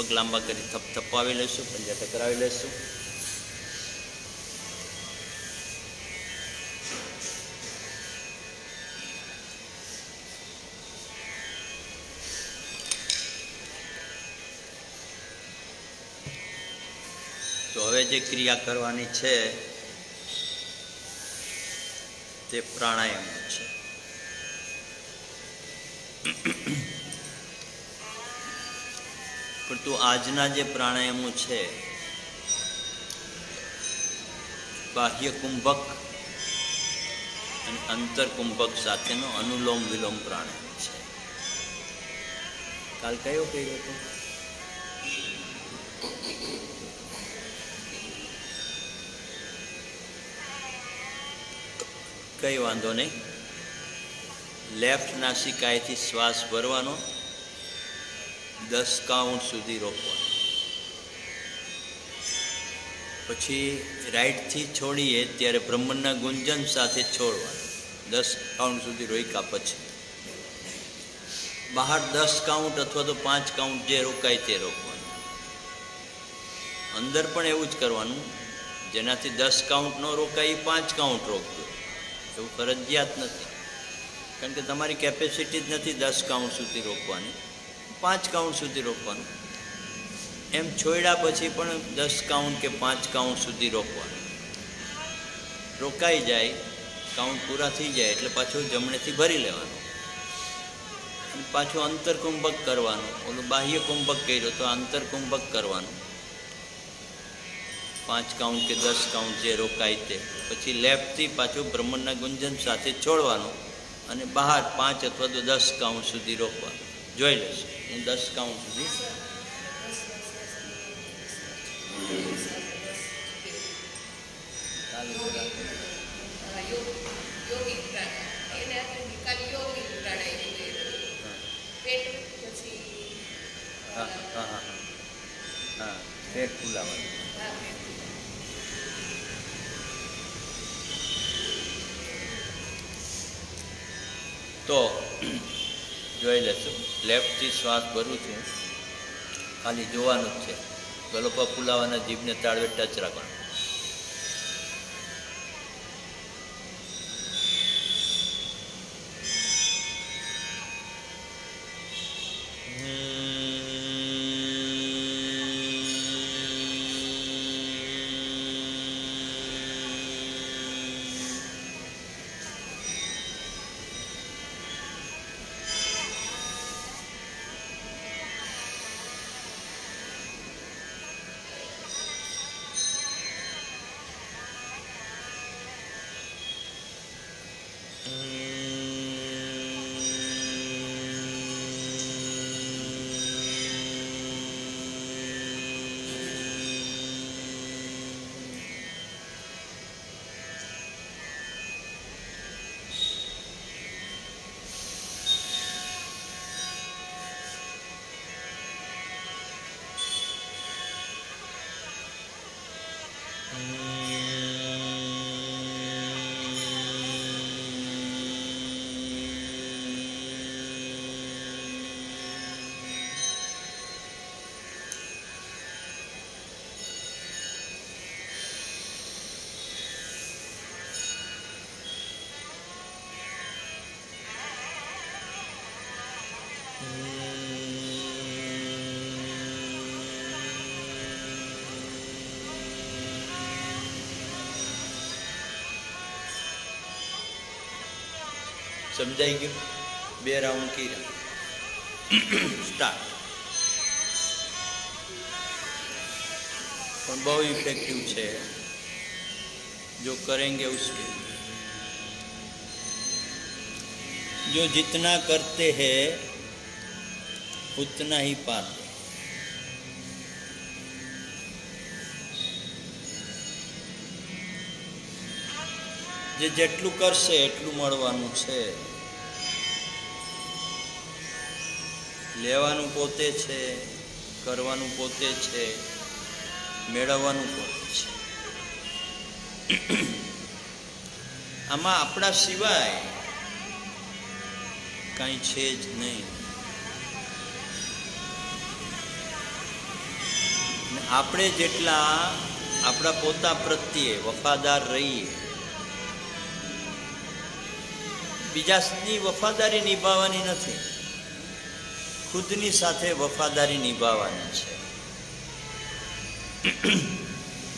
પગ લાંબા કરી થપ થપાવી લઈશું, પંજા ટકરાવી લઈશું. તો હવે જે ક્રિયા કરવાની છે, તે પ્રાણાયામ છે. પરંતુ આજના જે પ્રાણાયામો છે, બાહ્ય કુંભક અને અંતર કુંભક સાથેનો અનુલોમ વિલોમ પ્રાણાયામ છે. કાલ કયો કહ્યું હતો? કઈ વાંધો નહીં. લેફ્ટ નાસિકાએથી શ્વાસ ભરવાનો દસ કાઉન્ટ સુધી રોકવાનું. પછી રાઈટથી છોડીએ ત્યારે બ્રહ્મણના ગુંજન સાથે છોડવાનું. દસ કાઉન્ટ સુધી રોક્યા પછી. બહાર દસ કાઉન્ટ અથવા તો પાંચ કાઉન્ટ જે રોકાય તે રોકવાનું. અંદર પણ એવું જ કરવાનું, જેનાથી દસ કાઉન્ટ ન રોકાય એ પાંચ કાઉન્ટ રોકજો. એવું ફરજિયાત નથી. કારણ કે તમારી કેપેસિટી જ નથી દસ કાઉન્ટ સુધી રોકવાની. પાંચ કાઉન્ટ સુધી રોકવાનું એમ છોડ્યા પછી પણ દસ કાઉન્ટ કે પાંચ કાઉન્ટ સુધી રોકવાનું રોકાઈ જાય, કાઉન્ટ પૂરા થઈ જાય એટલે પાછું જમણેથી ભરી લેવાનું. પાછું અંતરકુંભક કરવાનું. ઓલું બાહ્ય કુંભક કર્યું તો આંતરકુંભક કરવાનું. પાંચ કાઉન્ટ કે દસ કાઉન્ટ જે રોકાય તે. પછી લેફ્ટથી પાછું બ્રહ્મણના ગુંજન સાથે છોડવાનું અને બહાર પાંચ અથવા તો દસ કાઉન્ટ સુધી રોકવાનું જોઈ લઈશ હું દસ કાઉન્ટ સુધી. પેટ ફૂલાવાનું. તો જોઈ લેશું. લેફ્ટથી શ્વાસ ભરું છું. ખાલી જોવાનું જ છે. ગલોપા ફૂલાવાના જીભને તાળવે ટચ રાખવાનું. समझाई गय राउंड की स्टार्ट बहु इफ़ेक्टिव है जो करेंगे उसके। जो जितना करते हैं, उतना ही पाते जो जेटू कर सटलू मल्वा है લેવાનું પોતે છે, કરવાનું પોતે છે, મેળવવાનું પોતે છે. આમાં આપણા સિવાય કાંઈ છે જ નહીં. આપણે જેટલા આપણા પોતા પ્રત્યે વફાદાર રહીએ બીજાની વફાદારી નિભાવવાની નથી. ખુદની સાથે વફાદારી નિભાવવાની છે.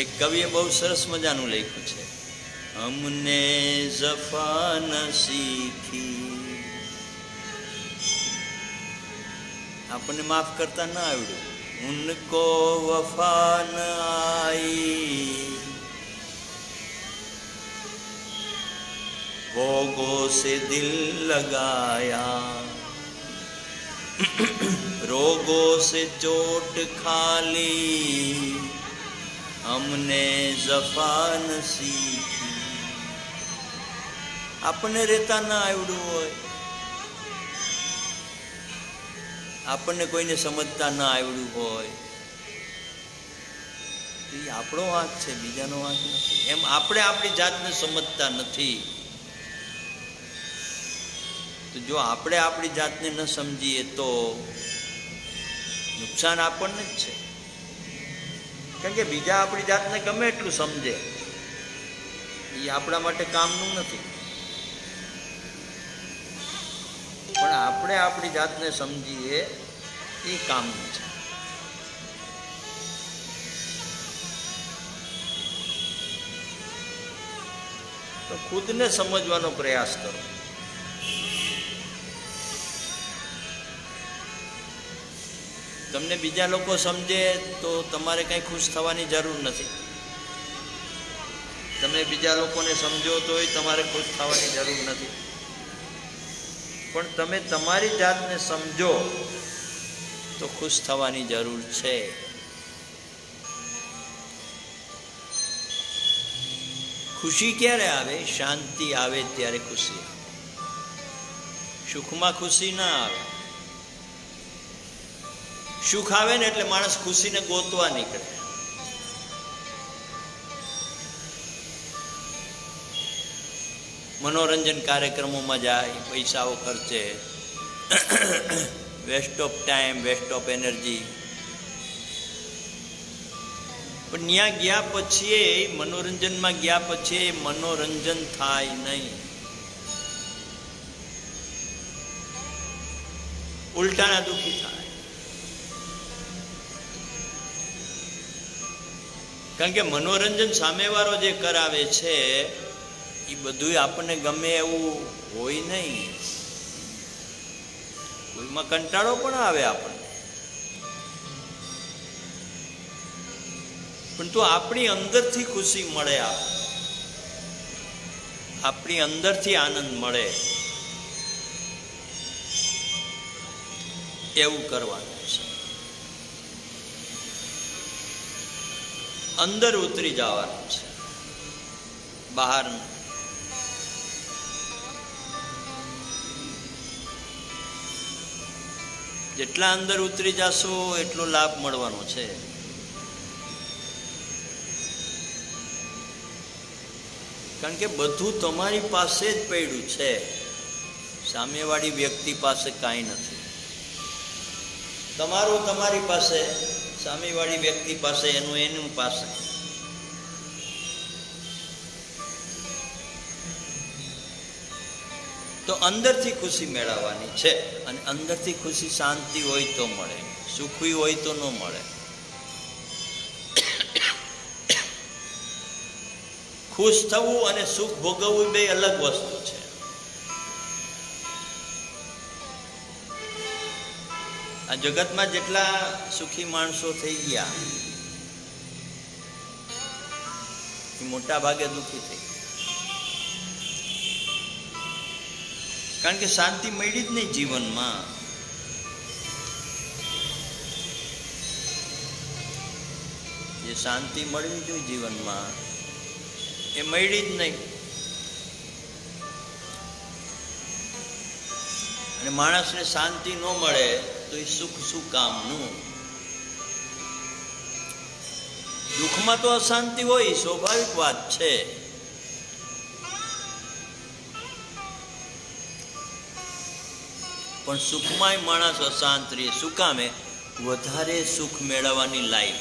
એક કવિએ બહુ સરસ મજાનું લખ્યું છે. અમને જફાન શીખી આપણને માફ કરતા ના આવડ્યું ઉનકો વફાન આઈ. ભોગો સે દિલ લગાયા. रोगों से चोट खाली हमने જફાન શીખી આપણને રહેતા ના આવડ્યું હોય આપણને કોઈને સમજતા ના આવડ્યું હોય તો એ આપણો વાંક છે બીજાનો વાંક નથી એમ આપણે આપણી જાતને સમજતા નથી તો જો આપણે આપણી જાતને ન સમજીએ તો નુકસાન આપણને જ છે. કારણ કે બીજા આપણી જાતને ગમે એટલું સમજે, એ આપણા માટે કામનું નથી. પણ આપણે આપણી જાતને સમજીએ, એ કામનું છે. તો ખુદને સમજવાનો પ્રયાસ કરો. તમને બીજા લોકો સમજે તો તમારે કંઈ ખુશ થવાની જરૂર નથી. તમે બીજા લોકોને સમજો તોય તમારે ખુશ થવાની જરૂર નથી. પણ તમે તમારી જાતને સમજો તો ખુશ થવાની જરૂર છે. ખુશી ક્યારે આવે? શાંતિ આવે ત્યારે ખુશી સુખમાં ખુશી ના આવે. સુખ આવે ને એટલે માણસ ખુશીને ગોતવા નીકળે. મનોરંજન કાર્યક્રમોમાં જાય, પૈસાઓ ખર્ચે. Waste of time waste of energy પણ ત્યાં ગયા પછી એ મનોરંજનમાં ગયા પછી મનોરંજન થાય નહીં. ઉલટાના દુઃખી થાય. કારણ કે મનોરંજન સામેવાળો જે કરાવે છે, એ બધું આપણને ગમે એવું હોય નહીં. કોઈમાં કંટાળો પણ આવે આપણને. પણ તો આપણી અંદરથી ખુશી મળે આપણી અંદરથી આનંદ મળે. એવું કરવાનું છે. અંદર ઉતરી જવાનું છે. બહાર જેટલા અંદર ઉતરી જશો, એટલો લાભ મળવાનો છે. કારણ કે બધું તમારી પાસે જ પડ્યું છે. સામેવાળી વ્યક્તિ પાસે કાંઈ નથી. તમારું તમારી પાસે સામેવાળી વ્યક્તિ પાસે એનું એનું પાસે. તો અંદરથી ખુશી મેળવવાની છે અને અંદરથી ખુશી શાંતિ હોય તો મળે, સુખી હોય તો ન મળે. ખુશ થવું અને સુખ ભોગવવું બે અલગ વસ્તુ છે. આ જગતમાં જેટલા સુખી માણસો થઈ ગયા મોટા ભાગે દુઃખી થઈ કારણ કે શાંતિ મળી જ નહીં જીવનમાં. જે શાંતિ મળવી જોઈએ જીવનમાં, એ મળી જ નહીં. અને માણસને શાંતિ ન મળે તો એ સુખ શું કામનું? દુઃખમાં તો અશાંતિ હોય, સ્વાભાવિક વાત છે. પણ સુખમાંય માણસ અશાંત રહે. શું કામે વધારે સુખ મેળવવાની લાઈફ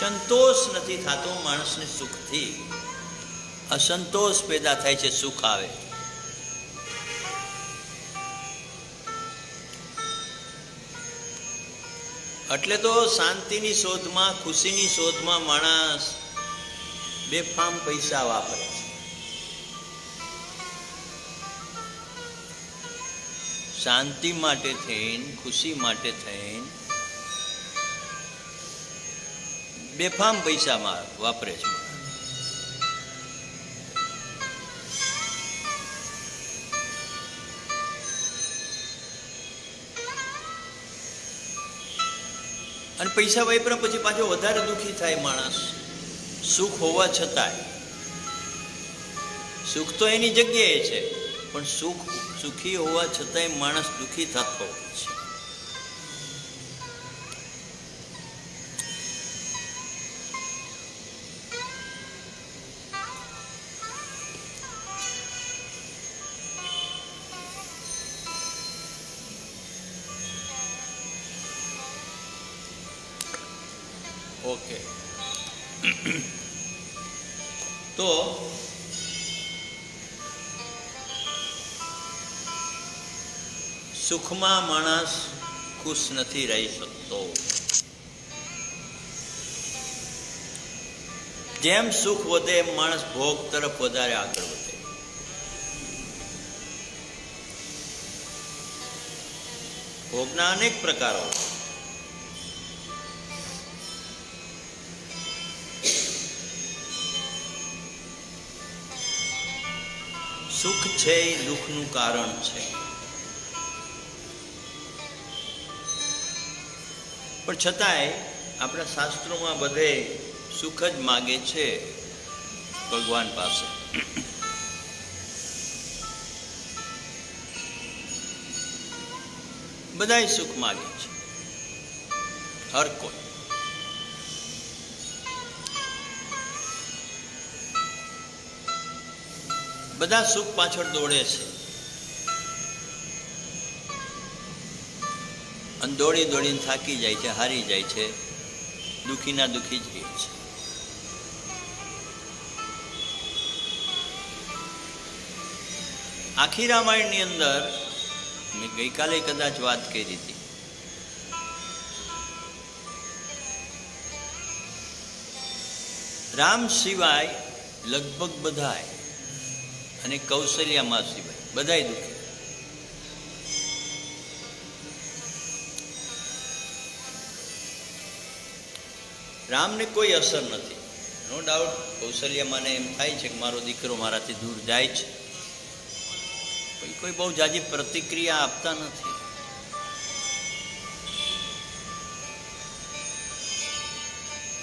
સંતોષ નથી થતો માણસને સુખથી. અસંતોષ પેદા થાય છે, સુખ આવે. એટલે તો શાંતિની શોધમાં, ખુશીની શોધમાં માણસ બેફામ પૈસા વાપરે છે. શાંતિ માટે થઈને, ખુશી માટે થઈને બેફામ પૈસામાં વાપરે છે. અને પૈસા વાપરા પછી પાછો વધારે દુઃખી થાય માણસ. સુખ હોવા છતાંય. સુખ તો એની જગ્યાએ છે, પણ સુખ સુખી હોવા છતાંય માણસ દુઃખી થતો છે. સુખમાં માણસ ખુશ નથી રહી શકતો. જેમ સુખ વધે એમ માણસ ભોગ તરફ વધારે આગળ વધે. ભોગના અનેક પ્રકારો સુખ છે એ દુઃખનું કારણ છે. પણ છતાંય આપણા શાસ્ત્રોમાં બધે સુખ જ માગે છે ભગવાન પાસે. બધાય સુખ માગે છે. હર કોઈ. બધા સુખ પાછળ દોડે છે. અને દોડી દોડીને થાકી જાય છે, હારી જાય છે. દુઃખીના દુઃખી જ રહે છે. આખી રામાયણની અંદર મેં ગઈકાલે કદાચ વાત કરી હતી. રામ સિવાય લગભગ બધાય અને કૌશલ્યામાં સિવાય બધાય દુઃખી. રામને કોઈ અસર નથી. નો ડાઉટ કૌશલ્યમાને એમ થાય છે કે મારો દીકરો મારાથી દૂર જાય છે. કોઈ કોઈ બહુ જાજી પ્રતિક્રિયા આપતા નથી.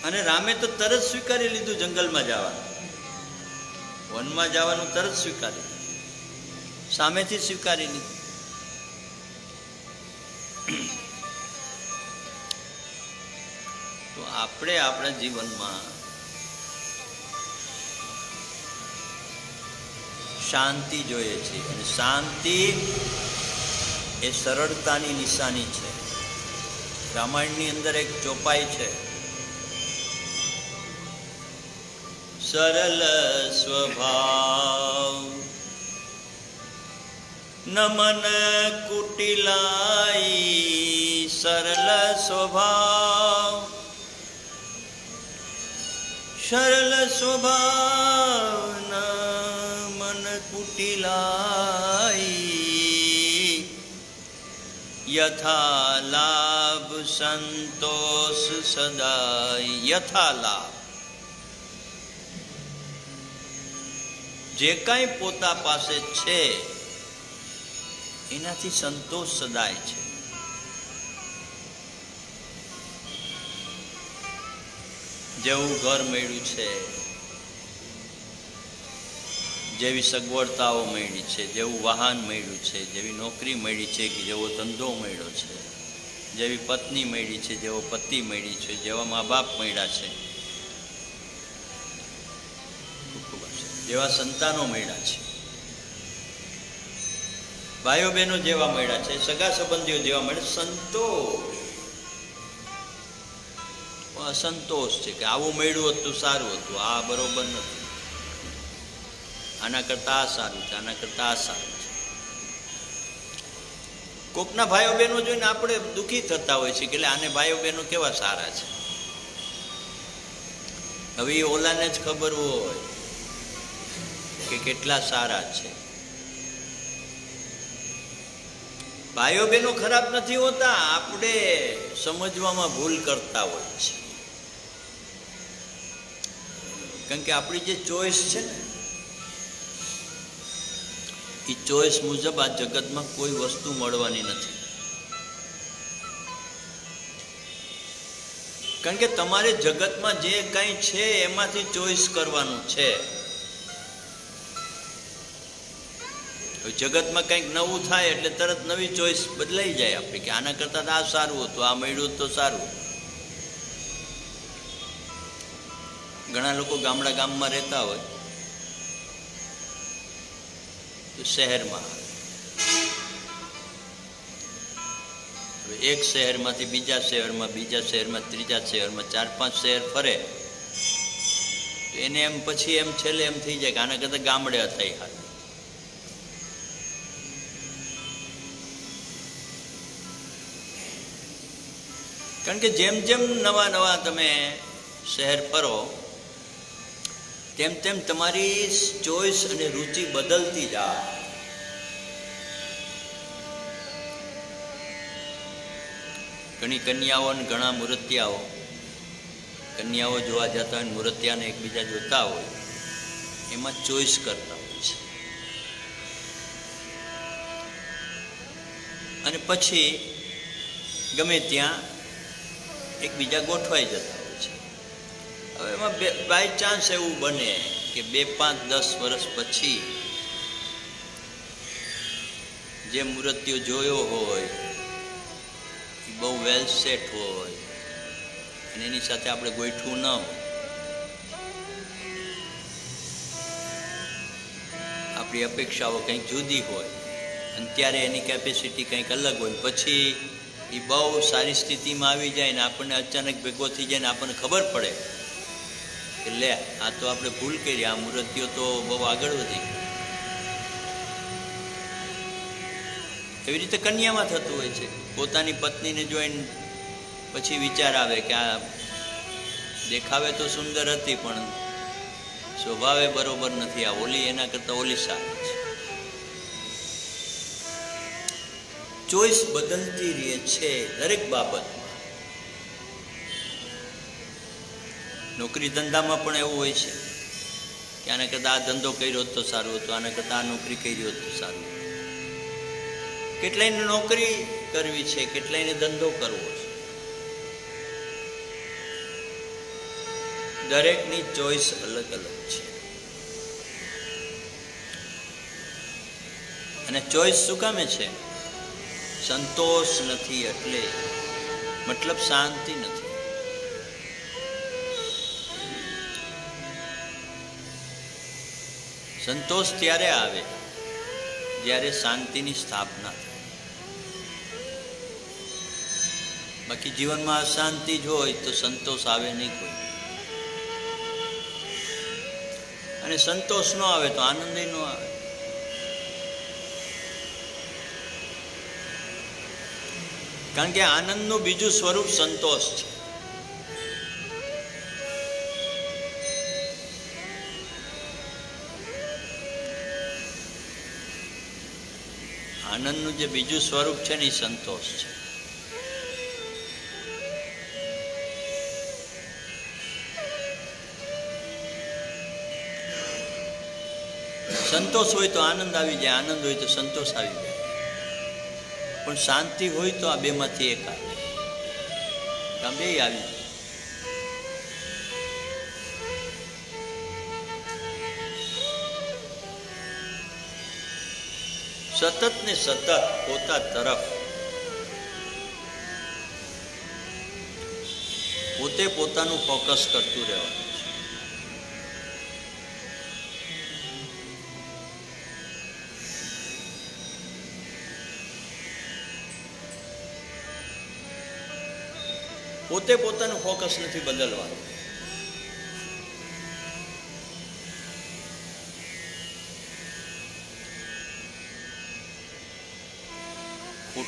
અને રામે તો તરત સ્વીકારી લીધું જંગલમાં જવાનું. વનમાં જવાનું તરત સ્વીકારી સામેથી સ્વીકારી લીધું. આપણે આપણા જીવનમાં શાંતિ જોઈએ છીએ અને શાંતિ એ સરળતાની નિશાની છે. રામાયણની અંદર એક ચોપાઈ છે. સરળ સ્વભાવ. નમન કુટિલાઈ સરળ સ્વભાવ. સરળ સ્વભાવના મન કુટિલાઈ યથા લાભ સંતોષ સદાય. યથા લાભ જે કાંઈ પોતા પાસે છે, એનાથી સંતોષ સદાય છે. જેવું ઘર મળ્યું છે, જેવી સગવડતાઓ મળી છે, જેવું વાહન મળ્યું છે, જેવી નોકરી મળી છે કે જેવો ધંધો મળ્યો છે, જેવી પત્ની મળી છે, જેવો પતિ મળી છે, જેવા મા બાપ મળ્યા છે, જેવા સંતાનો મળ્યા છે. ભાઈઓ બહેનો જેવા મળ્યા છે, સગા સંબંધીઓ જેવા મળ્યા સંતોષ અસંતોષ છે કે આવું મળ્યું હતું સારું હતું. આ બરોબર નથી. આના કરતાં આ સારું છે, આના કરતાં આ સારું છે. કોકના ભાઈઓ બહેનો જોઈને આપણે દુઃખી થતા હોય છે કે એટલે આને ભાઈઓ બહેનો કેવા સારા છે? હવે એ ઓલાને જ ખબર હોય કે કેટલા સારા છે. ભાઈઓ બહેનો ખરાબ નથી હોતા, આપણે સમજવામાં ભૂલ કરતા હોય છે. કારણ કે આપણી જે ચોઈસ છે ને એ ચોઈસ મુજબ આ જગતમાં કોઈ વસ્તુ મળવાની નથી. કારણ કે તમારે જગતમાં જે કંઈ છે એમાંથી ચોઈસ કરવાનું છે. જગતમાં કંઈક નવું થાય એટલે તરત નવી ચોઈસ બદલાઈ જાય આપણી, કે આના કરતાં આ સારું હતું, આ મળ્યું તો સારું. ઘણા લોકો ગામડા ગામમાં રહેતા હોય, તો શહેરમાં આવે. એક શહેરમાંથી બીજા શહેરમાં બીજા શહેરમાં, ત્રીજા શહેરમાં, ચાર પાંચ શહેર ફરે, તો એને એમ પછી એમ છેલ્લે એમ થઈ જાય કે આના કરતાં ગામડે થઈ હાલ કારણ કે જેમ જેમ નવા નવા તમે શહેર ફરો તેમ તેમ તમારી ચોઈસ અને રુચિ બદલતી જાય ઘણી કન્યાઓ અને ઘણા મૂર્તિયાઓ કન્યાઓ જોવા જતા હોય મૂર્તિયાને એકબીજા જોતા હોય, એમાં ચોઈસ કરતા હોય છે. અને પછી ગમે ત્યાં એકબીજા ગોઠવાઈ જતા. હવે એમાં બે બાય ચાન્સ એવું બને કે બે પાંચ દસ વર્ષ પછી જે મૂર્તિઓ જોયો હોય, એ બહુ વેલ સેટ હોય, અને એની સાથે આપણે ગોઠવું ન હોય. આપણી અપેક્ષાઓ કંઈક જુદી હોય, અને ત્યારે એની કેપેસિટી કંઈક અલગ હોય. પછી એ બહુ સારી સ્થિતિમાં આવી જાય ને આપણને અચાનક ભેગો થઈ જાય ને આપણને ખબર પડે. કે લે આ તો આપણે ભૂલ કરી, આ મૂર્તિઓ તો બહુ આગળ વધી. એવી રીતે કન્યામાં થતું હોય છે? પોતાની પત્નીને જોઈને પછી વિચાર આવે કે આ દેખાવે તો સુંદર હતી, પણ સ્વભાવે બરોબર નથી. આ ઓલી એના કરતાં ઓલી સારી છે. ચોઈસ બદલતી રહે છે દરેક બાબતમાં નોકરી ધંધામાં પણ એવું હોય છે કે આને કરતાં આ ધંધો કર્યો તો સારું હતું, આને કરતાં નોકરી કરી હોત તો સારું. કેટલાયને નોકરી કરવી છે, કેટલાયને ધંધો કરવો છે. દરેકની ચોઈસ અલગ અલગ છે. અને ચોઈસ શું કામે છે? સંતોષ નથી એટલે મતલબ શાંતિ નથી. સંતોષ ત્યારે આવે જ્યારે શાંતિની સ્થાપના. બાકી જીવનમાં અશાંતિ જ હોય તો સંતોષ આવે નહીં કોઈ. અને સંતોષ ન આવે તો આનંદ ન આવે. કારણ કે આનંદનું બીજું સ્વરૂપ સંતોષ છે. આનંદનું જે બીજું સ્વરૂપ છે ને એ સંતોષ છે. સંતોષ હોય તો આનંદ આવી જાય, આનંદ હોય તો સંતોષ આવી જાય. પણ શાંતિ હોય તો આ બેમાંથી એક આવે. આ બે આવી સતત ને સતત પોતા તરફ. પોતે પોતાનું ફોકસ કરતું રહેવાનું પોતે પોતાનું ફોકસ નથી બદલવાનું.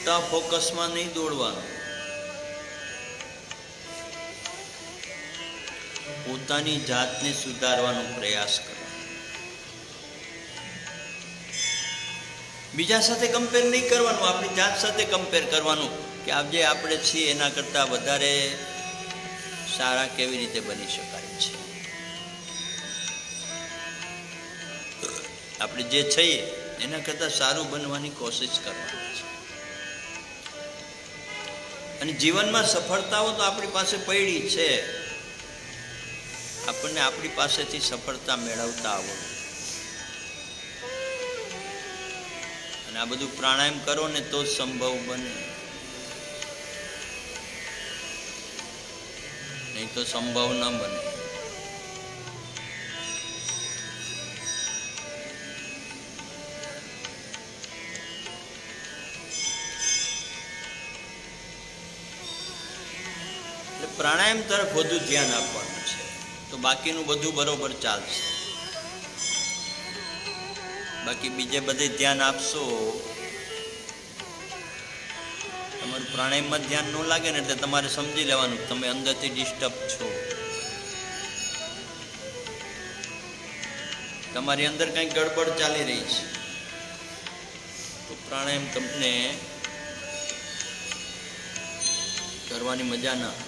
ખોટા ફોકસમાં નહીં દોડવાનું. પોતાની જાતને સુધારવાનો પ્રયાસ કરવો બીજા સાથે કમ્પેર નહીં કરવાનું, આપણી જાત સાથે કમ્પેર કરવાનું કે આજે આપણે છીએ એના કરતાં વધારે સારા કેવી રીતે બની શકાય છે. આપણે જે છીએ એના કરતાં સારું બનવાની કોશિશ કરવાની છે. અને જીવનમાં સફળતાઓ તો આપણી પાસે પડી છે. આપણને આપણી પાસેથી સફળતા મેળવતા આવડવું અને આ બધું પ્રાણાયામ કરો ને તો સંભવ બને. નહીં તો સંભવ ન બને. પ્રાણાયામ તરફ વધુ ધ્યાન આપવાનું છે. તો બાકીનું બધું બરોબર ચાલશે. બાકી બીજે બધે ધ્યાન આપશો, તમારું પ્રાણાયામમાં ધ્યાન ન લાગે ને એટલે તમારે સમજી લેવાનું તમે અંદરથી ડિસ્ટર્બ છો. તમારી અંદર કંઈક ગડબડ ચાલી રહી છે. તો પ્રાણાયામ તમને કરવાની મજા ના.